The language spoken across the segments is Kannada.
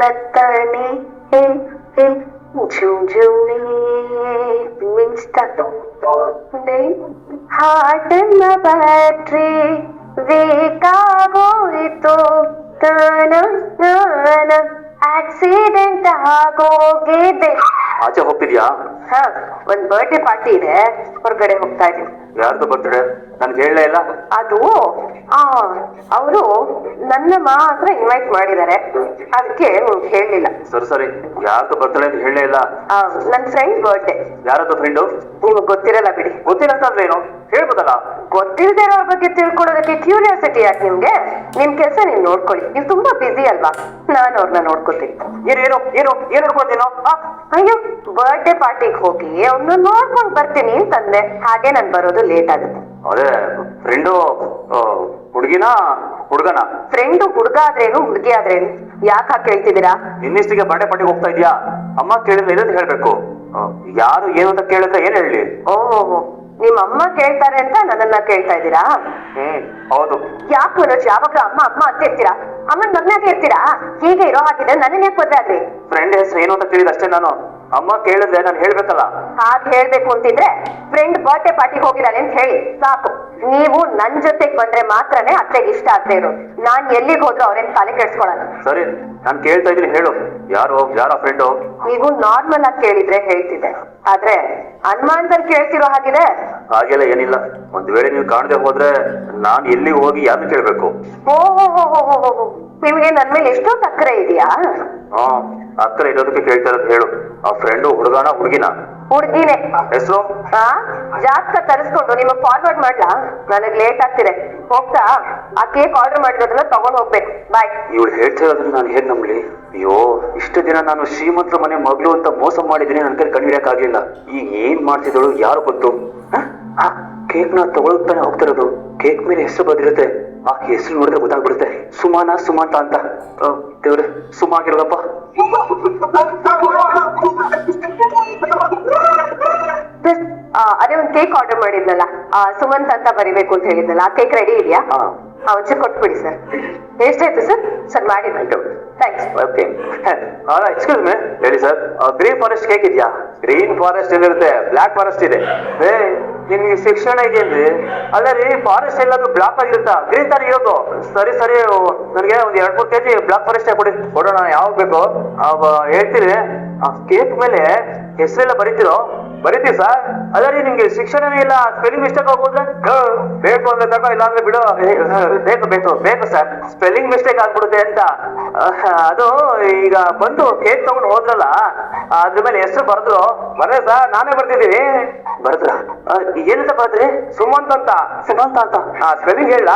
ಲತ್ತಾನೆ ಹೇ ಹೇ ಝುಮ್ ಝುಮ್ನೆ ಮಿಂಚ್ತಾ ಹಾಟನ್ನ ಬ್ಯಾಟ್ರಿ ಬೇಕಾಗೋಯ್ತು ತಾನ ನಾನ ಆಕ್ಸಿಡೆಂಟ್ ಆಗೋಗಿದೆ ಆಚೆ ಹೋಗ್ತಿದ್ಯಾ ಹಾ ಒಂದ್ ಬರ್ಡೇ ಪಾರ್ಟಿ ಇದೆ. ಹೊರಗಡೆ ಹೋಗ್ತಾ ಇದೀನಿ ಯಾರ್ದು ಬರ್ತಡೆ ನನ್ಗೆ ಹೇಳಲೇ ಇಲ್ಲ. ಅದು ಆ ಅವರು ನನ್ನ ಮಾತ್ರ ಇನ್ವೈಟ್ ಮಾಡಿದ್ದಾರೆ. ಅದಕ್ಕೆ ಹೇಳಲಿಲ್ಲ. ಸರಿ ಸರಿ. ಯಾರ್ದು ಬರ್ತಡೆ ಅಂತ ಹೇಳಲೇ ಇಲ್ಲ. ನನ್ನ ಫ್ರೆಂಡ್ ಬರ್ಡೇ ಯಾರದ್ದು ಫ್ರೆಂಡು ನಿಮಗೆ ಗೊತ್ತಿರಲ್ಲ ಬಿಡಿ. ಗೊತ್ತಿಲ್ಲ ಅಂತಂದ್ರೆ ಏನು? ಹೇಳ್ಬೋದಲ್ಲ? ಗೊತ್ತಿಲ್ಲದೆ ಇರೋರ ಬಗ್ಗೆ ತಿಳ್ಕೊಳ್ಳೋದಕ್ಕೆ ಕ್ಯೂರಿಯಾಸಿಟಿ ಯಾಕೆ ನಿಮ್ಗೆ? ನಿಮ್ ಕೆಲಸ ನೀವು ನೋಡ್ಕೊಳ್ಳಿ. ನೀವು ತುಂಬಾ ಬಿಸಿ ಅಲ್ವಾ? ನಾನು ಅವ್ರನ್ನ ನೋಡ್ಕೋತೀನಿ. ಏನೇನು ಏನು ಏನ್ ನೋಡ್ಕೊಳ್ತೀನೋ ಅಯ್ಯೋ ಬರ್ಡೇ ಪಾರ್ಟಿಗೆ ಹೋಗಿ ಅವ್ನ ನೋಡ್ಕೊಂಡ್ ಬರ್ತೀನಿ ಅಂತಂದೆ ಹಾಗೆ ನಾನು ಬರೋದು ಲೇಟ್ ಆಗುತ್ತೆ. ಅದೇ ಫ್ರೆಂಡು ಹುಡುಗಿನ ಹುಡುಗನ? ಫ್ರೆಂಡು ಹುಡುಗ ಆದ್ರೇನು ಹುಡುಗಿ ಆದ್ರೇನು? ಯಾಕೆ ಹಾಗೆ ಕೇಳ್ತಿದ್ದೀರಾ? ಇನ್ನಿಷ್ಟಿಗೆ ಬರ್ಡೇ ಪಾರ್ಟಿಗೆ ಹೋಗ್ತಾ ಇದೀಯಾ? ಅಮ್ಮ ಕೇಳಿದ್ರೆ ಏನಂತ ಹೇಳ್ಬೇಕು? ಆ, ಯಾರು ಏನು ಅಂತ ಕೇಳಿದ್ರೆ ಏನ್ ಹೇಳಿ? ಓ ನಿಮ್ಮ ಅಮ್ಮ ಕೇಳ್ತಾರೆ ಅಂತ ನನ್ನನ್ನ ಕೇಳ್ತಾ ಇದ್ದೀರಾ? ಹ್ಮ್ ಹೌದು. ಯಾಕೆ ಮನೋಜ್ ಯಾವಾಗ ಅಮ್ಮ ಅಮ್ಮ ಅಂತ ಇರ್ತೀರಾ? ಅಮ್ಮನ್ ಮಗ್ನಾಗೆ ಇರ್ತೀರಾ? ಹೀಗೆ ಇರೋ ಹಾಗಿದ್ರೆ ನನ್ನ ಯಾಕೆ ಮದ್ವೆ ಆದ್ರಿ? ಫ್ರೆಂಡ್ ಹೆಸರು ಏನು ಅಂತ ಕೇಳಿದ ಅಷ್ಟೇ ನಾನು. ಅಮ್ಮ ಕೇಳಿದ್ರೆ ನಾನು ಹೇಳ್ಬೇಕಲ್ಲ. ಹಾಗೆ ಹೇಳ್ಬೇಕು ಅಂತಿದ್ರೆ ಫ್ರೆಂಡ್ ಬರ್ಡೇ ಪಾರ್ಟಿ ಹೋಗಿದ್ದಾನೆ ಅಂತ ಹೇಳಿ ಸಾಕು. ನೀವು ನನ್ ಜೊತೆಗ್ ಬಂದ್ರೆ ಮಾತ್ರನೇ ಅತ್ತೆಗೆ ಇಷ್ಟ ಆಗ್ತಾ ಇರೋದು. ನಾನ್ ಎಲ್ಲಿಗೆ ಹೋದ್ರು ಅವ್ರೇನ್ ತಲೆ ಕೆಡ್ಸ್ಕೊಳಲ್ಲ. ಸರಿ ನಾನು ಕೇಳ್ತಾ ಇದ್ದೀನಿ ಹೇಳು. ಯಾರು ಯಾರ ಫ್ರೆಂಡು ನೀವು ನಾರ್ಮಲ್ ಆಗಿ ಕೇಳಿದ್ರೆ ಹೇಳ್ತಿದ್ದೆ. ಆದ್ರೆ ಅನುಮಾನದಲ್ಲಿ ಕೇಳ್ತಿರೋ ಹಾಗಿದೆ ಹಾಗೆಲ್ಲ ಏನಿಲ್ಲ. ಒಂದ್ ವೇಳೆ ನೀವು ಕಾಣದೆ ಹೋದ್ರೆ ನಾನ್ ಎಲ್ಲಿ ಹೋಗಿ ಯಾರು ಕೇಳ್ಬೇಕು? ಓ ಹೋ ಹೋ ಹೋ ಹೋ ಹೋ ಹೋ. ನಿಮ್ಗೆ ನನ್ ಮೇಲೆ ಎಷ್ಟೊಂದು ಅಕ್ಕರೆ ಇದೆಯಾ? ಹಾ. ಹತ್ರ ಇರೋದಕ್ಕೆ ಕೇಳ್ತಾ ಇರೋದು ಹೇಳು. ಆ ಫ್ರೆಂಡು ಹುಡುಗನ ಹುಡುಗಿನ? ಹುಡ್ಗಿನೇ. ಹೆಸರು? ಆ ಜಾತಕ ತರಿಸ್ಕೊಂಡು ನಿಮಗ್ ಫಾರ್ವರ್ಡ್ ಮಾಡ್ಲಾ? ನನಗ್ ಲೇಟ್ ಆಗ್ತಿದೆ. ಹೋಗ್ತಾ? ಆ ಕೇಕ್ ಆರ್ಡರ್ ಮಾಡಿರೋದನ್ನ ತಗೊಂಡ್ ಹೋಗ್ಬೇಕು. ಬಾಯ್ ಇವಳು ಹೇಳ್ತಾ ಇರೋದನ್ನ ನಾನು ಹೇಗ್ ನಂಬ್ಲಿ? ಅಯ್ಯೋ ಇಷ್ಟು ದಿನ ನಾನು ಶ್ರೀಮಂತರ ಮನೆ ಮಗಳು ಅಂತ ಮೋಸ ಮಾಡಿದ್ದೀನಿ ನನ್ನ ಕೈ ಕಂಡುಹಿಡಿಯಕ್ಕಾಗ್ಲಿಲ್ಲ ಈಗ ಏನ್ ಮಾಡ್ತಿದ್ದಳು ಯಾರು ಗೊತ್ತು? ಕೇಕ್ನ ತಗೊಳ್ತಾನೆ ಹೋಗ್ತಿರೋದು ಕೇಕ್ ಮೇಲೆ ಹೆಸರು ಬಂದಿರುತ್ತೆ ಆ ಹೆಸರು ನೋಡಿದ್ರೆ ಗೊತ್ತಾಗ್ಬಿಡುತ್ತೆ. ಸುಮಾನ ಸುಮಾಂತ ಅಂತ. ದೇವ್ರೆ ಸುಮ ಆಗಿರೋದಪ್ಪ ಅದೇ ಒಂದ್ ಕೇಕ್ ಆರ್ಡರ್ ಮಾಡಿದ್ನಲ್ಲ. ಆ, ಸುಮಂತ್ ಅಂತ ಬರಿಬೇಕು ಅಂತ ಹೇಳಿದ್ನಲ್ಲ. ಆ ಕೇಕ್ ರೆಡಿ ಇದೆಯಾ? ಹಾ. ಒಂಚೂರು ಕೊಟ್ಬಿಡಿ ಸರ್. ಎಷ್ಟಾಯ್ತು ಸರ್? ಸರ್ ಮಾಡಿದ್ದು ಥ್ಯಾಂಕ್ಸ್ ಓಕೆ. ಎಕ್ಸ್ಕ್ಯೂಸ್ ಮೇ ಹೇಳಿ ಸರ್. ಗ್ರೀನ್ ಫಾರೆಸ್ಟ್ ಕೇಕ್ ಇದೆಯಾ? ಗ್ರೀನ್ ಫಾರೆಸ್ಟ್ ಏನಿರುತ್ತೆ ಬ್ಲಾಕ್ ಫಾರೆಸ್ಟ್ ಇದೆ. ಏ ನಿಮ್ಗೆ ಶಿಕ್ಷಣ ಇದೆ ಅಲ್ಲ ರೀ ಫಾರೆಸ್ಟ್ ಎಲ್ಲಾದ್ರು ಬ್ಲಾಕ್ ಆಗಿರುತ್ತಾ? ಗ್ರೀನ್ ತರ ಇರೋದು. ಸರಿ ಸರಿ ನನಗೆ ಒಂದ್ ಎರಡ್ ಮೂರ್ ಕೆಜಿ ಬ್ಲಾಕ್ ಫಾರೆಸ್ಟ್ ಕೊಡಿ ಕೊಡೋಣ, ಯಾವಾಗ ಬೇಕು? ಹೇಳ್ತೀರಿ ಆ ಕೇಕ್ ಮೇಲೆ ಹೆಸರೆಲ್ಲ ಬರೀತಿರೋ? ಬರಿತೀವಿ ಸರ್ ಅದೇ ರೀ ನಿಮ್ಗೆ ಶಿಕ್ಷಣನೇ ಇಲ್ಲ ಸ್ಪೆಲ್ಲಿಂಗ್ ಮಿಸ್ಟೇಕ್ ಆಗ್ಬೋದ್ರೆ ಬೇಕು ಅಂದ್ರೆ ತಗೋ ಇಲ್ಲ ಅಂದ್ರೆ ಬಿಡು. ಬೇಕು ಬೇಕು ಬೇಕು ಸರ್ ಸ್ಪೆಲ್ಲಿಂಗ್ ಮಿಸ್ಟೇಕ್ ಆಗ್ಬಿಡುತ್ತೆ ಅಂತ. ಅದು ಈಗ ಬಂದು ಕೇಕ್ ತಗೊಂಡು ಹೋದ್ರಲ್ಲ ಅದ್ರ ಮೇಲೆ ಹೆಸರು ಬರೆದ್ರು. ಬರೇ ಸರ್ ನಾನೇ ಬರ್ತಿದ್ದೀನಿ. ಬರದ್ರ. ಏನಂತ ಬರದ್ರಿ? ಸುಮಂತ್ ಅಂತ. ಸುಮಂತ್ ಅಂತ. ಹಾ ಸ್ಪೆಲ್ಲಿಂಗ್ ಹೇಳ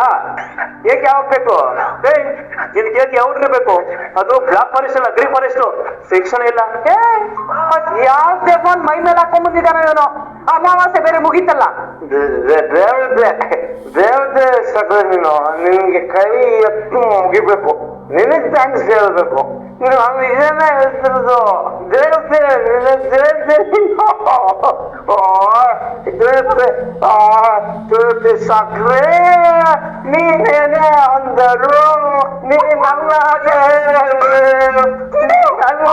ಕೇಕ್ ಯಾವಾಗ ಬೇಕು? ಏ ನಿನ್ ಕೇಕ್ ಯಾವ್ದು ಬೇಕು ಅದು ಬ್ಲಾಕ್ ಫಾರೆಸ್ಟ್ ಅಲ್ಲ ಗ್ರೀನ್ ಫಾರೆಸ್ಟ್ ಶಿಕ್ಷಣ ಇಲ್ಲ. ಏ ಯಾವ ಸ್ಟೆಫಾನ್ ಮೈ ಮೇಲೆ ಹಾಕೊಂಡ್ ಬಂದಿದ್ದಾನೆ ಇವನು. ಅಮಾವಾಸ್ಯೆ ಬೇರೆ ಮುಗೀತಲ್ಲ. ದೇವ್ರದ್ದೆ ದೇವ್ರದ್ದೆ ಸಕಲ ನೀನು, ನಿನ್ಗೆ ಕೈ ಎತ್ತು ಮುಗಿಬೇಕು. ನಿನಗ್ ಥ್ಯಾಂಕ್ಸ್ ಹೇಳ್ಬೇಕು. ನೀನು ಇದನ್ನ ಹೇಳ್ತಿರೋದು? ದೇವತೆ ದೇವತೆ ದೇವತೆ ದೇವತೆ ಸಕ್ರೆ, ನೀನೇನೆ ಅಂದರು ನೀ ನನ್ನ ನೀ ನನ್ನ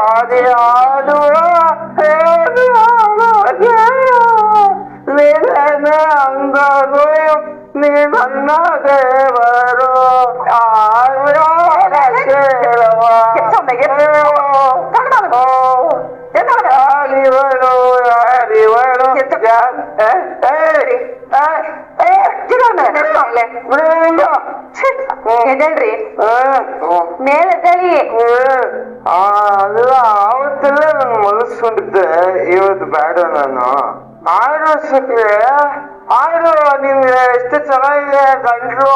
ஆதியா ಮನಸ್ಕೊಂಡಿದ್ದೆ ಇವತ್ತು ಬೇಡ ನಾನು ಆಡು ಸಕ್ರೆ ಆಡು ನಿಮ್ಗೆ ಎಷ್ಟು ಚೆನ್ನಾಗಿದೆ ಗಂಡ್ರು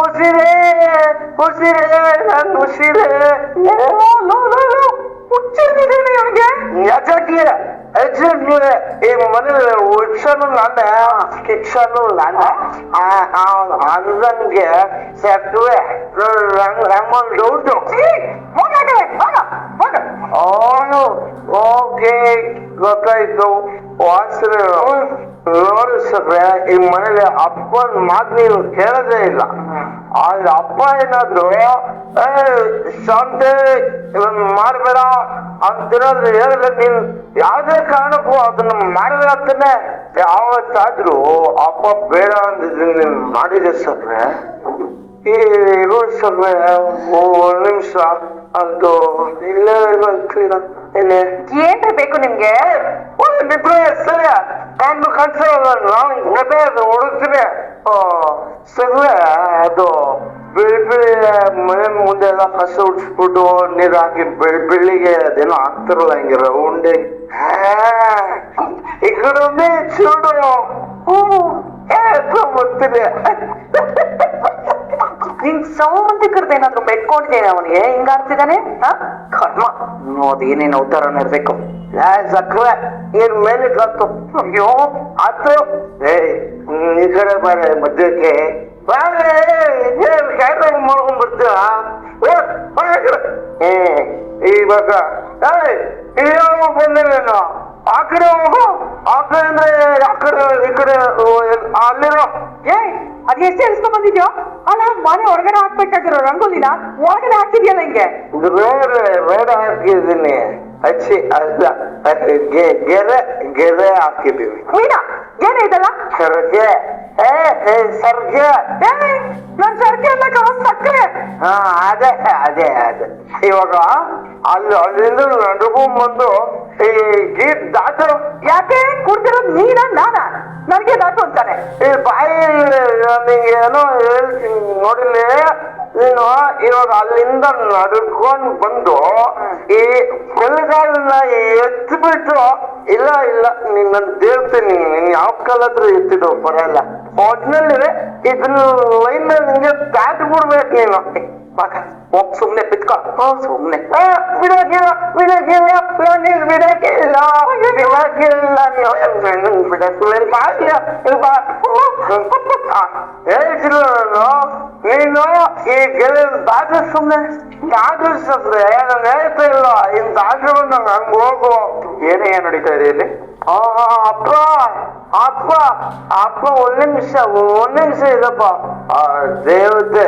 ಉಸಿರೇ ಉಸಿರೇ ನನ್ ಉಸಿರೇ ಹುಚ್ಚಿರ್ತಿದ್ದೀನಿ ಅವನಿಗೆ ಯಾಕೆ ಎಕ್ಸಾಕ್ಟ್ಲಿ ಈ ಮನೇಲಿ ಹುಚ್ಚನು ನಾನೇ ಕಿಚ್ಚನು ನಾನೇ ಅಂದಂಗೆ ಸತ್ವೆ ನಮ್ಮೊಂದು ಡೌಟು ಈ ಮನೇಲಿ ಅಪ್ಪನ ಮಾತು ನೀನು ಕೇಳೋದೇ ಇಲ್ಲ. ಆದ್ರೆ ಅಪ್ಪ ಏನಾದ್ರು ಶಾಂತಿ ಇವನ್ ಮಾಡ್ಬೇಡ ಅಂತಿರೋದು ಹೇಳಿದ್ರೆ ನೀನ್ ಯಾವ್ದೇ ಕಾರಣಕ್ಕೂ ಅದನ್ನ ಮಾಡಿದ್ರೆ ಯಾವತ್ತಾದ್ರೂ ಅಪ್ಪ ಬೇಡ ಅಂದಿದ್ರೆ ನೀನ್ ಮಾಡಿದೆ ಸತ್ರೆ ಈ ಇರೋ ಸಮಯ ಒಂದ್ ನಿಮಿಷ ಅದು ಇಲ್ಲೇ ಏನೇ ಬೇಕು ನಿಮ್ಗೆ? ಒಂದು ನಿದ್ರೆ ಸರಿ ಕಣ್ಣು ಕನ್ಸಲ್ಲ ನಾವು ಗದೆ ಅದು ಹುಡುಕ್ತೀನಿ ಸರಿ ಅದು ಬೆಳಿ ಬೆಳಿ ಮನೆ ಮುಂದೆ ಎಲ್ಲ ಕಸ ಉಡ್ಸ್ಬಿಟ್ಟು ನೀರು ಹಾಕಿ ಬೆಳಿ ಬೆಳಿಗ್ಗೆ ಅದೇನೋ ಆಗ್ತಿರಲ್ಲ ಹಿಂಗೆ ರೌಂಡೆ ಈ ಕಡೆ ಒಂದೇ ಚೂಡು ಹ್ಞೂ ಬರ್ತೀನಿ ನಿನ್ ಸೌಮಂತಿಕರದ್ದು ಏನಾದ್ರು ಬೆಟ್ಕೊಂಡಿದ್ದೇನೆ ಅವನಿಗೆ ಹಿಂಗಾಡ್ತಿದ್ದಾನೆ ಕರ್ಮ ನೋಡ್ ಏನೇನು ಅವತಾರ ಇರ್ಬೇಕು ಸಕ್ರೆ ಏನ್ ಮೇಲೆ ಕತ್ತು ಅಯ್ಯೋ ಆತು. ಏ ಈ ಕಡೆ ಬಾರೆ ಮಧ್ಯಕ್ಕೆ. ಬಾರೆ ಏನ್ ಕ್ಯಾಟ್ರಿಂಗ್ ಮಾಡ್ಕೊಂಡ್ ಬರ್ತೀರ ಏ ಇವಾಗ ಏಯ್ ಇವಾಗ ಬಂದೆ ನಾನು? ಆ ಕಡೆ ಹೋಗು. ಆ ಕಡೆ ಅಂದ್ರೆ ಆ ಕಡೆ ಈ ಕಡೆ ಅಲ್ಲಿರೋ. ಏ ಅದ್ ಎಷ್ಟು ಎಳ್ಸ್ಕೊಂಡ್ ಬಂದಿದ್ಯೋ? ಅಲ್ಲ ಮನೆ ಹೊರಗಡೆ ಹಾಕ್ಬೇಕಾಗಿರೋ ರಂಗೋಲಿನ ಒಳಗಡೆ ಹಾಕ್ತಿದ್ಯಲ್ಲ ಹಿಂಗೆ? ಬೇರೆ ಬೇಡ ಹಾಕಿದ್ದೀನಿ ಹಚ್ಚಿ ಗೆರೆ ಗೆರೆ ಹಾಕಿದ್ದೀವಿ. ಮೀನಾ ಏನೇ ಇದಲ್ಲ? ಸರ್ಗೆ. ಏ ಏ, ಸರ್ಗೆ. ಏ ನನ್ ಸರ್ಗೆ ಕವನ್ ಸಕ್ಕರೆ. ಹಾ ಅದೇ ಅದೇ ಅದೇ. ಇವಾಗ ಅಲ್ಲಿ ಅಲ್ಲಿಂದ ನಡುಗು ಬಂದು ಈ ಗೀಟ್ ದಾಟು ಯಾಕೆ? ಕುಡ್ದಿರೋದ್ ನೀನ ನಾನ? ನನಗೆ ದಾಟು ಅಂತಾನೆ. ಈ ಬಾಯಿ ನಿಂಗೆ ಏನೋ ಹೇಳ್ತೀನಿ ನೋಡಿಲಿ ನೀನು ಇವಾಗ ಅಲ್ಲಿಂದ ನಡ್ಕೊಂಡು ಬಂದು ಈ ಬೆಳಗಾಲನ್ನ ಎತ್ಬಿಟ್ಟು ಇಲ್ಲ ಇಲ್ಲ ನೀನ್ ನನ್ ದೇವ್ತೀನಿ, ನೀನ್ ಯಾವ ಕಾಲಾದ್ರೂ ಎತ್ತಿದ್ರು ಬರಲ್ಲ ಒಟ್ನಲ್ಲಿ ಇದನ್ನ ಲೈನ್ ನಿಂಗೆ ಪ್ಯಾಟ್ ಬಿಡ್ಬೇಕು ನೀನು. ಮಗ ಹೋಗ್ ಸುಮ್ನೆ ಬಿತ್ಕೊ ಸುಮ್ನೆ ಆ, ಬಿಡಕ್ಕಿಲ್ಲ ಬಿಡಕ್ಕಿಲ್ಲ ನೀನ್ ಬಿಡಕ್ಕಿಲ್ಲ ಬಿಡಕ್ಕಿಲ್ಲ ನೀವು ಬಿಡ ಬಿಡಕ್ಕಿಲ್ಲ ಮಾಡ್ತೀಯ ಇಲ್ಲಿ ಬಾ. ಆ, ಹೇಳ್ತಿಲ್ಲ ನಾನು ಈ ಗೆಲ್ಲ ದಾಟ ಸುಮ್ನೆ ದಾಟಿಸಿದ್ರೆ ನಾನು ಹೇಳ್ತಾ ಇಲ್ಲ. ಇನ್ ದಾಟಿರೋ ನಂಗೆ ಹಂಗ್. ಹೋಗು ಏನೇ ನಡೀತಾ ಇದೆ ಇಲ್ಲಿ? ಹಾ. ಅಪ್ಪ. ಅಪ್ಪ ಆತ್ಮ ಒಂದ್ ನಿಮಿಷ ಒಂದ್ ನಿಮಿಷ ಇದಪ್ಪ ಆ ದೇವತೆ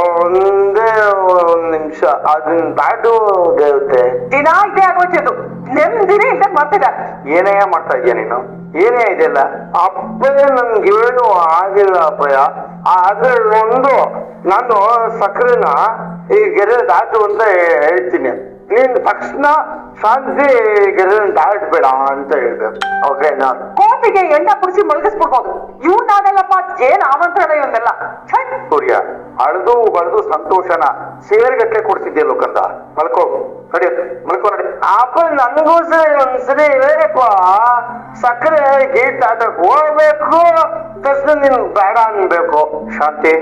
ಒಂದೇ ಒಂದ್ ನಿಮಿಷ. ಅದನ್ನ ದಾಟು ದೇವತೆ. ದಿನ ಇದೇ ಆಗೋಯ್ತಿದ್ದು ನೆಮ್ಮದಿನೇ ಇದ್ದಾಗ ಮಾಡ್ತಿದ್ದಾರೆ ಏನೇ ಮಾಡ್ತಾ ಇದೀಯ ನೀನು? ಏನೇ ಇದೆಯಲ್ಲ ಅಪ್ಪೇ ನನ್ಗೆ ಏನು ಆಗಿಲ್ಲ ಅಪ್ಪಯ್ಯ. ಆದ್ರೆ ಒಂದು ನಾನು ಸಕ್ಕರೆನ ಈ ಗೆರೆ ದಾಟು ಅಂತ ಹೇಳ್ತೀನಿ. ನೀನ್ ತಕ್ಷಣ ಶಾಂತಿ ಗೆರೆ ದಾಟಬೇಡ ಅಂತ ಹೇಳ್ಬೇಕು ಓಕೆನಾ ಕೋಪಿಗೆ ಎಣ್ಣ ಕುಡಿಸಿ ಮಲಗಿಸ್ಬಿಡ್ಬೋದು. ಇವ್ನಾಗಲ್ಲಪ್ಪ ಏನ್ ಆಮಂತ್ರಣ ಇವನ್ನೆಲ್ಲ! ಸೂರ್ಯ ಅಳದು ಬಳ್ದು ಸಂತೋಷನ ಸೇರ್ಗಟ್ಲೆ ಕೊಡ್ತಿದ್ದೆ ಲೋಕಂದ? ಮಲ್ಕೋ ನಡಿ ಮಲ್ಕೋ ನಡಿ. ಅಪ್ಪ ನನ್ಗೂ ಸರಿ ಒಂದ್ಸರಿ ಹೇಳಪ್ಪ ಸಕ್ಕರೆ ಗೇಟ್ ಆದ ಹೋಗ್ಬೇಕು ದರ್ಶನ ನಿನ್ ಬೇಡ ಅನ್ಬೇಕು. ಶಾಂತಿ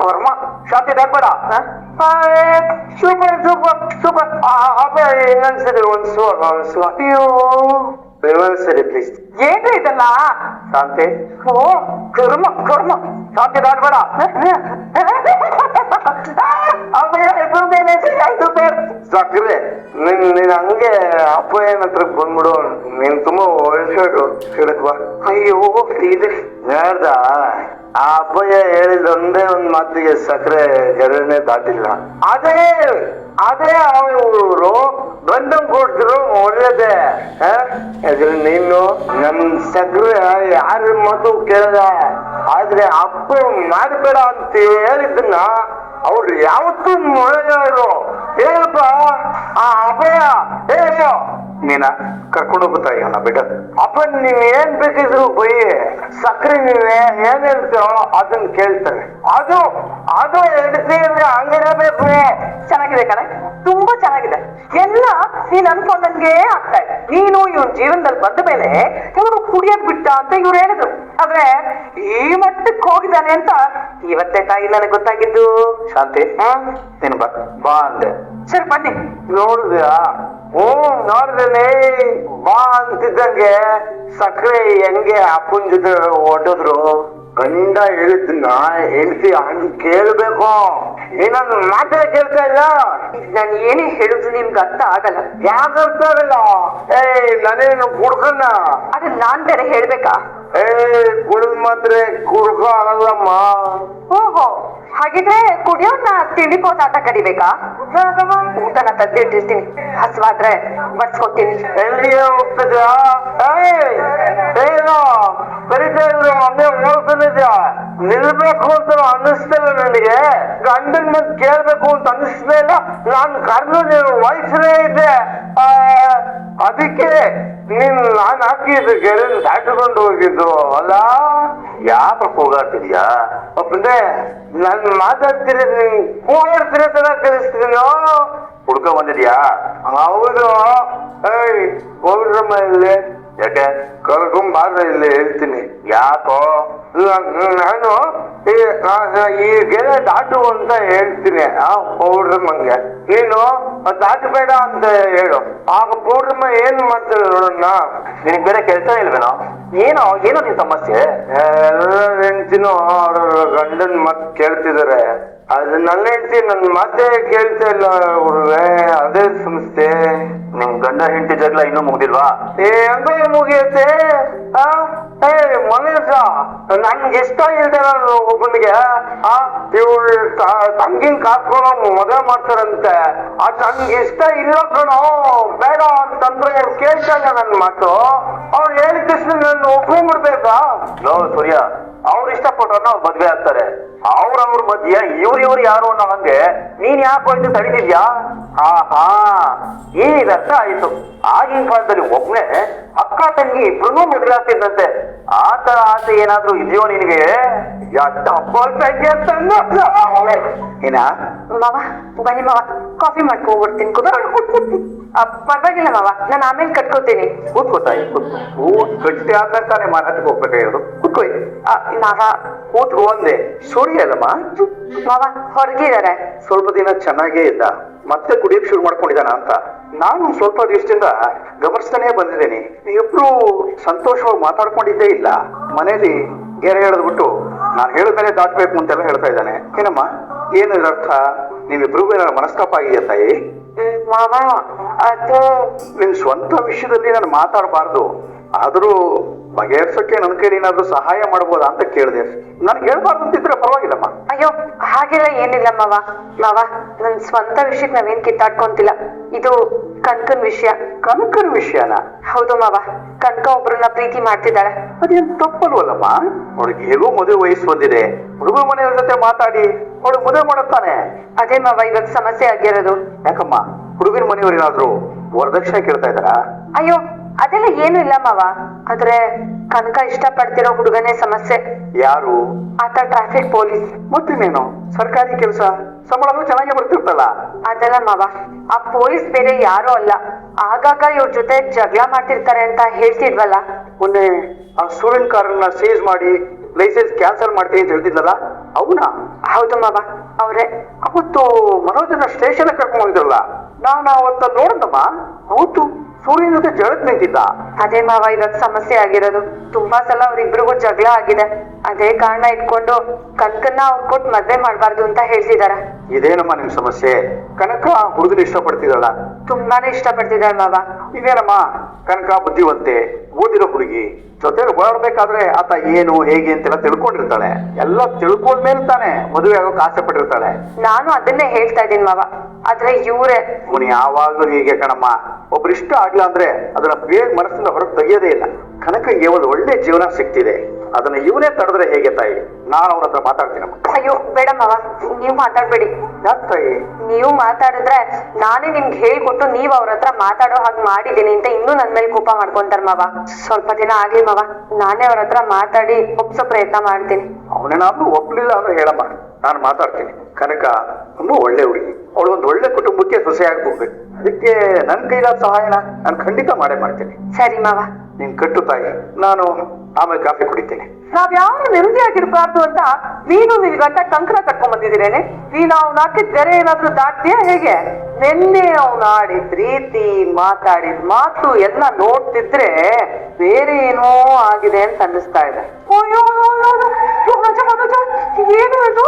ಕರ್ಮ ಶಾಂತಿ ಬೇಡ. Super super super. ಅಪ್ಪ ಇನ್ನೊಂದ್ಸರಿ ಒಂದ್ ಸೋ ಒಂದ್ ಸೋ ಅಯ್ಯೋ. ಇನ್ನೊಂದ್ಸರಿ ಪ್ಲೀಸ್ ಏನ್ರಿ ಇದೆಲ್ಲ? ಶಾಂತಿ. ಓ ಕರ್ಮ ಕರ್ಮ. ಶಾಂತಿ ದಾಟ್ಬೇಡ ಸಕ್ರೆ ನಿನ್ ನೀನ್ ಹಂಗೆ ಅಪ್ಪ ಏನತ್ರ ಬಂದ್ಬಿಡು ನೀನ್ ತುಂಬಾ ಹೇಳಕ್ ಬಾ. ಅಯ್ಯೋ ಇದೆ. ಹೇಳ್ದ ಆ ಅಪ್ಪಯ್ಯ ಹೇಳಿದ ಒಂದೇ ಒಂದ್ ಮಾತಿಗೆ ಸಕ್ರೆ ಗೆರೆನೆ ದಾಟಿಲ್ಲ. ಅದೇ ಅದೇ ಅವರು ಬಂಧಂ ಕೊಡ್ತಿರು ಒಳ್ಳೇದೇ. ಹ? ಅದ್ರ ನೀನು ನನ್ ಸಕ್ರೆ ಯಾರ ಮಾತು ಕೇಳದ ಆದ್ರೆ ಅಪ್ಪ ಮಾಡಬೇಡ ಅಂತ ಹೇಳಿದ್ದನ್ನ ಅವ್ರು ಯಾವತ್ತೂ ಮೊಳೆಗಾರರು ಏನಪ್ಪ? ಆ ಅಭಯ ಏನೋ ನೀನ ಕರ್ಕೊಂಡು ಹೋಗ್ತಾ ಇವನ ಬಿಡ. ಅಪ್ಪ, ನೀನ್ ಏನ್ ಬೇಕಿದ್ರು ಬೈ. ಸಕ್ಕರೆ ನೀವ್ ಏನ್ ಹೇಳ್ತೀರೋ ಅದನ್ನ ಕೇಳ್ತಾರೆ. ಅದು ಅದು ಎಡ್ತಿ ಅಂದ್ರೆ ಹಂಗಿರಬೇಕು ಚೆನ್ನಾಗಿದೆ ಕಣೆ. ತುಂಬಾ ಚೆನ್ನಾಗಿದೆ. ಎಲ್ಲ ನೀನ್ ಅನ್ಕೊಂಡಂಗೆ ಆಗ್ತಾ ಇದೆ. ನೀನು ಇವನ್ ಜೀವನದಲ್ಲಿ ಬಂದ ಮೇಲೆ ಇವರು ಕುಡಿಯೋದ್ ಬಿಟ್ಟ ಅಂತ ಇವ್ರು ಹೇಳಿದ್ರು. ಆದ್ರೆ ಈ ಮಟ್ಟಕ್ಕೆ ಹೋಗಿದ್ದಾನೆ ಅಂತ ಇವತ್ತೇ ತಾಯಿ ನನಗೆ ಗೊತ್ತಾಗಿದ್ದು. ಶಾಂತಿ ನೀನು ಬಾ ಬಾ ಅಂದೆ. ಸರಿ ಬನ್ನಿ. ನೋಡಿದ್ಯಾ? ಹ್ಮ್ ನೋಡಿದ್ರೆ ಬಾ ಅಂತಿದ್ದಂಗೆ ಸಕ್ಕರೆ ಹೆಂಗೆ ಅಪ್ಪನ ಜೊತೆ ಹೊಡೆದ್ರು ಗಂಡ ಹೇಳಿದ್ನ ಹೆಂಡತಿ ಹಂಗ್ ಕೇಳ್ಬೇಕು? ಏನನ್ನ ಮಾತ್ರ ಕೇಳ್ತಾ ಇಲ್ಲ? ನಾನು ಏನೇ ಹೇಳಿದ್ರು ನಿಮ್ಗೆ ಅರ್ಥ ಆಗಲ್ಲ. ಯಾಕೆ ಅರ್ಥ ಆಗಲ್ಲ? ಏಯ್, ನಾನೇನು ಕುಡ್ಕನ್ನ ಅದನ್ನ ನಾನ್ ಬೇರೆ ಹೇಳ್ಬೇಕಾ? ಏ ಕುಡಿದ್ ಮಾತ್ರ ಕುಡ್ಕ ಆಗಲ್ಲಮ್ಮ. ಓಹೋ ಹಾಗಿದ್ರೆ ಕುಡಿಯೋನ್ನ ತಿಂಡಿ ಆಟ ಕಡಿಬೇಕಾ? ಊಟನ ತದ್ದಿಟ್ಟಿರ್ತೀನಿ ಹಸ್ವಾದ್ರೆ ಬಡ್ಸ್ಕೊತೀನಿ ಎಲ್ಲಿಗೆ ಹೋಗ್ತಿದ್ಯಾ? ಏನು ಕರಿತಾ ಇದ್ರು ಹಂಗೆ ಓಡ್ತಿದ್ಯಾ ನಿಲ್ಬೇಕು ಅಂತ ಅನ್ನಿಸ್ತಿಲ್ಲ ನನಗೆ. ಗಂಡನ್ ಮತ್ ಕೇಳ್ಬೇಕು ಅಂತ ಅನ್ನಿಸ್ತಾ ಇಲ್ಲ. ನಾನು ಕರ್ದು ನೀನು ವಯಸ್ಸೇ ಇದ್ದೆ. ಅದಕ್ಕೆ ನೀನ್ ನಾನ್ ಹಾಕಿದ್ದು ಗೆರೆನ್ ದಾಟಿಕೊಂಡು ಹೋಗಿದ್ದು ಅಲ್ಲ? ಯಾಕ ಕೂಗಾಡ್ತಿದ್ಯಾ ಒಬ್ಬನೇ ನಾನ್ ಮಾತಾಡ್ತಿರೋದು ನಿನ್ ಕೂಗಾಡ್ತಿರೋ ತರ ಕಲಿಸ್ತೀನೋ ಹುಡ್ಕ ಬಂದಿದ್ಯಾ? ಹೌದು. ಏಯ್ ಹೋಗ್ರಮ್ಮ ಇಲ್ಲಿ ಯಾಕೆ? ಕರ್ಕೊಂಬಾರ್ದ ಇಲ್ಲಿ ಹೇಳ್ತೀನಿ. ಯಾಕೋ? ನಾನು ಈ ಗೆರೆ ದಾಟು ಅಂತ ಹೇಳ್ತೀನಿ. ಆ ಪೌರ್ಣಮಂಗೆ ನೀನು ದಾಟಬೇಡ ಅಂತ ಹೇಳು. ಆಗ ಪೌಡ್ರಮ್ಮ ಏನ್ ಮಾಡ್ತಾರೆ ನೋಡೋಣ ನಿನಗೆ ಬೇರೆ ಕೆಲಸ ಇಲ್ವೇನೋ? ಏನೋ ಏನೋ ನಿನ್ ಸಮಸ್ಯೆ? ಎಲ್ಲ ಹೆಂಡ್ತಿನೂ ಅವ್ರ ಗಂಡನ್ ಮತ್ ಕೇಳ್ತಿದಾರೆ. ಅದು ನನ್ನ ಹೆಂಡತಿ, ನನ್ನ ಮಾತೇ ಕೇಳ್ತಾ ಇಲ್ಲ ಹುಡುಗ ಅದೇ ಸಂಸ್ಥೆ. ನಿಮ್ ಗಂಡ ಹೆಂಡತಿ ಜಗಳ ಇನ್ನೂ ಮುಗ್ದಿಲ್ವಾ? ಏ ಹಂಗ ಮುಗಿಯುತ್ತೆ. ಆ? ಏ, ಮನುಷ್ಯ ನನ್ಗೆ ಇಷ್ಟ ಇಲ್ದೆ ನಾನು ಒಬ್ಬನಿಗೆ, ಆ, ಇವಳು ತಂಗಿನ ಕಾಸ್ಕೊಂಡು ಮದುವೆ ಮಾಡ್ತಾರಂತೆ. ಆ ನನ್ಗೆ ಇಷ್ಟ ಇಲ್ಲ ಕಣೋ, ಬೇಡ ಅಂತಂದ್ರೆ ಕೇಳ್ತಾನೆ ನನ್ನ ಇಲ್ಲ ನನ್ ಮಾತು. ಅವ್ರು ಹೇಳಿದ ತಕ್ಷಣ ನಾನು ಒಪ್ಕೊಂಡ್ಬಿಡ್ಬೇಕಾ? ನೋ ಸೂರ್ಯ, ಅವ್ರು ಇಷ್ಟಪಟ್ಟವ್ರನ್ನ ಅವ್ರು ಮದ್ವೆ ಆಗ್ತಾರೆ. ಅವ್ರವ್ರ ಮಧ್ಯ ಇವ್ರು ಇವ್ರು ಯಾರು ಅನ್ನೋ ಹಂಗೆ. ನೀನ್ ಯಾಕೆ ಹೋಯ್ತು, ತಡಿತಿದ್ಯಾ? ಹಾ ಈಗ ಅರ್ಥ ಆಯ್ತು. ಆಗಿನ ಕಾಲದಲ್ಲಿ ಒಬ್ನೇ ಅಕ್ಕ ತಂಗಿ ಇಬ್ರು ಮದ್ವೆ ಆಗ್ತಿದ್ದಂತೆ. ಆ ತರ ಆಸೆ ಏನಾದ್ರೂ ಇದೆಯೋ ನಿನಗೆ? ಏನ ಮಾವ ಬನ್ನಿ ಮಾವ. ಕಾಫಿ ಮಾಡ್ಕೊಂಡ್ಬಿಡ್ತೀನಿ. ಪರವಾಗಿಲ್ಲ ಮಾವ. ನಾನು ಆಮೇಲೆ ಕಟ್ಕೋತೀನಿ. ಕೂತ್ಕೋತಾಯಿ ಕೂತ್ ಗಟ್ಟಿ ಆದ್ಮೇಲೆ ತಾನೇ ಮಾರಾಟಕ್ಕೆ ಹೋಗ್ಬೇಕಾಗಿರೋದು ಕೂತ್ಕೋ. ಆ, ಮಾವ. ಕೂತ್ಕೋ ಅಂದೆ. ಸೂರ್ಯ ಅಲ್ಲಮ್ಮ. ಮಾವ ಹೊರಗಿದ್ದಾರೆ. ಸ್ವಲ್ಪ ದಿನ ಚೆನ್ನಾಗೇ ಇದ್ದ. ಮತ್ತೆ ಕುಡಿಯಕ್ ಶುರು ಮಾಡ್ಕೊಂಡಿದ್ದಾನ ಅಂತ? ನಾನು ಸ್ವಲ್ಪ ದಿವಸದಿಂದ ಗಮನಿಸ್ತಾನೆ ಬಂದಿದ್ದೇನೆ. ಇಬ್ರು ಸಂತೋಷವಾಗಿ ಮಾತಾಡ್ಕೊಂಡಿದ್ದೇ ಇಲ್ಲ. ಮನೇಲಿ ಗೆರೆ ಹೇಳಿದ್ಬಿಟ್ಟು ನಾನು ಹೇಳಿದ್ಮೇಲೆ ದಾಟ್ಬೇಕು ಅಂತೆಲ್ಲ ಹೇಳ್ತಾ ಇದ್ದಾನೆ. ಏನಮ್ಮ? ಏನು ಇದರ್ಥ ಅರ್ಥ ನೀವಿಬ್ರಿಗೂ ಏನಾರ ಮನಸ್ತಾಪ ಆಗಿದೆಯಾ ತಾಯಿ? ಮಾಮ ಅದು ನಿನ್ ಸ್ವಂತ ವಿಷಯದಲ್ಲಿ ನಾನು ಮಾತಾಡಬಾರ್ದು. ಆದ್ರೂ ಬಗೆಹರ್ಸಕ್ಕೆ ನನ್ನ ಕೈಲಿ ಏನಾದ್ರೂ ಸಹಾಯ ಮಾಡ್ಬೋದಾ ಅಂತ ಕೇಳಿದೆ. ನನ್ಗೆ ಹೇಳ್ಬಾರ್ದು ಅಂತಿದ್ರೆ ಪರವಾಗಿಲ್ಲಮ್ಮ. ಅಯ್ಯೋ ಹಾಗೆಲ್ಲ ಏನಿಲ್ಲ ಮಾವ ಮಾವ ನನ್ ಸ್ವಂತ ವಿಷಯಕ್ಕೆ ನಾವೇನ್ ಕಿತ್ತಾಡ್ಕೊಂತಿಲ್ಲ. ಇದು ಕನಕನ್ ವಿಷಯ. ಕನಕನ್ ವಿಷಯನ? ಹೌದು ಮಾವ. ಕನಕ ಒಬ್ರನ್ನ ಪ್ರೀತಿ ಮಾಡ್ತಿದ್ದಾಳೆ. ಅದೇನ್ ತಪ್ಪಲ್ವಲ್ಲಮ್ಮ? ಅವಳಿಗೆ ಹೇಗೋ ಮದುವೆ ವಯಸ್ಸು ಬಂದಿದೆ. ಹುಡುಗ ಮನೆಯವ್ರ ಜೊತೆ ಮಾತಾಡಿ ಅವಳು ಮದುವೆ ಮಾಡುತ್ತಾನೆ. ಅದೇ ಮಾವ ಇವಾಗ ಸಮಸ್ಯೆ ಆಗಿರೋದು. ಯಾಕಮ್ಮ? ಹುಡುಗಿನ ಮನೆಯವ್ರು ಏನಾದ್ರು ವರದಕ್ಷಿಣೆ ಕೇಳ್ತಾ ಇದಾರಾ ಅಯ್ಯೋ ಅದೆಲ್ಲ ಏನು ಇಲ್ಲ ಮಾವ. ಆದ್ರೆ ಕನಕ ಇಷ್ಟಪಡ್ತಿರೋ ಹುಡುಗನೇ ಸಮಸ್ಯೆ. ಯಾರು? ಆತ ಟ್ರಾಫಿಕ್ ಪೊಲೀಸ್ ಮತ್ತಿನ್ನೇನು? ಸರ್ಕಾರಿ ಕೆಲಸ? ಸಂಬಳನೂ ಚೆನ್ನಾಗಿ ಬರ್ತಿರ್ತಲ್ಲ. ಅದಲ್ಲ ಮಾವ. ಆ ಪೊಲೀಸ್ ಬೇರೆ ಯಾರೋ ಅಲ್ಲ. ಆಗಾಗ ಇವ್ರ ಜೊತೆ ಜಗಳ ಮಾಡ್ತಿರ್ತಾರೆ ಅಂತ ಹೇಳ್ತಿದ್ವಲ್ಲ. ಮೊನ್ನೆ ಆ ಸ್ಟೂಡೆಂಟ್ ಕಾರನ್ನ ಸೀಸ್ ಮಾಡಿ ಲೈಸೆನ್ಸ್ ಕ್ಯಾನ್ಸಲ್ ಮಾಡ್ತೀನಿ ಅಂತ ಹೇಳ್ತಿದ್ವಲ್ಲ ಅವನಾ? ಹೌದು ಮಾವ. ಅವ್ರೆ. ಅವತ್ತು ಮನೋಜನ ಸ್ಟೇಷನ್ ಕರ್ಕೊಂಡ್ ಹೋಗಿದ್ರಲ್ಲ ನಾನು ಅವತ್ತ ನೋಡಿದಮ್ಮ. ಅವತ್ತು ಸೂರ್ಯನ ಜೊತೆ ಜಳಕ್ ನಿಂತಿದ್ದ. ಅದೇ ಮಾವ ಇವಾಗ ಸಮಸ್ಯೆ ಆಗಿರೋದು. ತುಂಬಾ ಸಲ ಅವ್ರಿಬ್ರಿಗೂ ಜಗಳ ಆಗಿದೆ. ಅದೇ ಕಾರಣ ಇಟ್ಕೊಂಡು ಕನಕನ್ನ ಅವ್ರ ಕೊಟ್ಟು ಮದ್ವೆ ಮಾಡ್ಬಾರ್ದು ಅಂತ ಹೇಳ್ತಿದಾರ. ಇದೇನಮ್ಮ ನಿಮ್ ಸಮಸ್ಯೆ? ಕನಕ ಹುಡುಗನ ಇಷ್ಟಪಡ್ತಿದಲ್ಲ ತುಂಬಾನೇ ಇಷ್ಟಪಡ್ತಿದ್ದಾರೆ ಮಾವ. ಇದೇನಮ್ಮ ಕನಕ ಬುದ್ಧಿವಂತೆ ಓದಿರೋ ಹುಡುಗಿ. ಜೊತೆಲಿ ಓಡಾಡ್ಬೇಕಾದ್ರೆ ಆತ ಏನು ಹೇಗೆ ಅಂತೆಲ್ಲ ತಿಳ್ಕೊಂಡಿರ್ತಾಳೆ. ಎಲ್ಲ ತಿಳ್ಕೊಂಡ್ಮೇಲೆ ತಾನೆ ಮದುವೆ ಆಗೋಕೆ ಆಸೆ ಪಟ್ಟಿರ್ತಾಳೆ. ನಾನು ಅದನ್ನೇ ಹೇಳ್ತಾ ಇದ್ದೀನಿ ಮಾವ. ಆದ್ರೆ ಇವರೇ ಇವನು ಯಾವಾಗ್ಲೂ ಹೀಗೆ ಕಣಮ್ಮ. ಒಬ್ರು ಇಷ್ಟ ಆಗ್ಲ ಅಂದ್ರೆ ಅದನ್ನ ಬೇಗ ಮನಸ್ಸಿಂದ ಹೊರಗೆ ತೆಗೆಯೋದೇ ಇಲ್ಲ. ಕನಕಂಗೆ ಒಂದು ಒಳ್ಳೆ ಜೀವನ ಸಿಗ್ತಿದೆ ಅದನ್ನ ಇವನೇ ತಡೆದ್ರೆ ಹೇಗೆ ತಾಯಿ? ನಾನು ಅವ್ರ ಹತ್ರ ಮಾತಾಡ್ತೀನಿ ಅಯ್ಯೋ ಬೇಡ ಮಾವ ನೀವು ಮಾತಾಡ್ಬೇಡಿ. ಯಾಕೆ ತಾಯಿ? ನೀವು ಮಾತಾಡಿದ್ರೆ ನಾನೇ ನಿಮ್ಗೆ ಹೇಳ್ಕೊಟ್ಟು ನೀವ್ ಅವ್ರ ಹತ್ರ ಮಾತಾಡೋ ಹಾಗೆ ಮಾಡಿದ್ದೀನಿ ಅಂತ ಇನ್ನೂ ನನ್ ಮೇಲೆ ಕೋಪ ಮಾಡ್ಕೊಂತಾರ ಮಾವ. ಸ್ವಲ್ಪ ದಿನ ಆಗ್ಲಿ ಮಾವ. ನಾನೇ ಅವ್ರ ಹತ್ರ ಮಾತಾಡಿ ಒಪ್ಸೋ ಪ್ರಯತ್ನ ಮಾಡ್ತೀನಿ. ಅವನೇನಾದ್ರೂ ಒಪ್ಲಿಲ್ಲ ಅಂದ್ರೆ ಹೇಳಮ್ಮ. ನಾನು ಮಾತಾಡ್ತೀನಿ. ಕನಕ ತುಂಬಾ ಒಳ್ಳೆ ಹುಡುಗಿ. ಅವಳು ಒಂದು ಒಳ್ಳೆ ಕುಟುಂಬಕ್ಕೆ ಸೊಸೆ ಆಗ್ಬೇಕು ಅದಕ್ಕೆ ನನ್ನ ಕೈಲಾದ ಸಹಾಯನ ನಾನು ಖಂಡಿತ ಮಾಡೇ ಮಾಡ್ತೀನಿ. ಸರಿ ಮಾವ. ನೀನ್ ಕಟ್ಟು ತಾಯಿ ನಾನು ಆಮೇಲೆ ಕಾಫಿ ಕುಡಿತೇನೆ ನಾವ್ ಯಾರು ನೆಮ್ಮದಿಯಾಗಿರ್ಬಾರ್ದು ಅಂತ ನೀನು ನಿನ್ ಗಂಟ ಕಂಕರ ಕಟ್ಕೊಂಡ್ ಬಂದಿದ್ದೀರೇನೆ ನೀನ್ ಅವ್ನ ಹಾಕಿದ ತೆರೆ ಏನಾದ್ರೂ ದಾಟ್ತೀಯ ಹೇಗೆ ನಿನ್ನೆ ಅವ್ನ ಆಡಿದ್ ರೀತಿ ಮಾತಾಡಿದ ಮಾತು ಎಲ್ಲ ನೋಡ್ತಿದ್ರೆ ಬೇರೆ ಏನೋ ಆಗಿದೆ ಅಂತ ಅನ್ನಿಸ್ತಾ ಇದೆ ಅಯ್ಯೋ, ಅಯ್ಯೋ, ಅಯ್ಯೋ, ಅಯ್ಯೋ, ಅಯ್ಯೋ, ಅಯ್ಯೋ, ಏನು ಇದು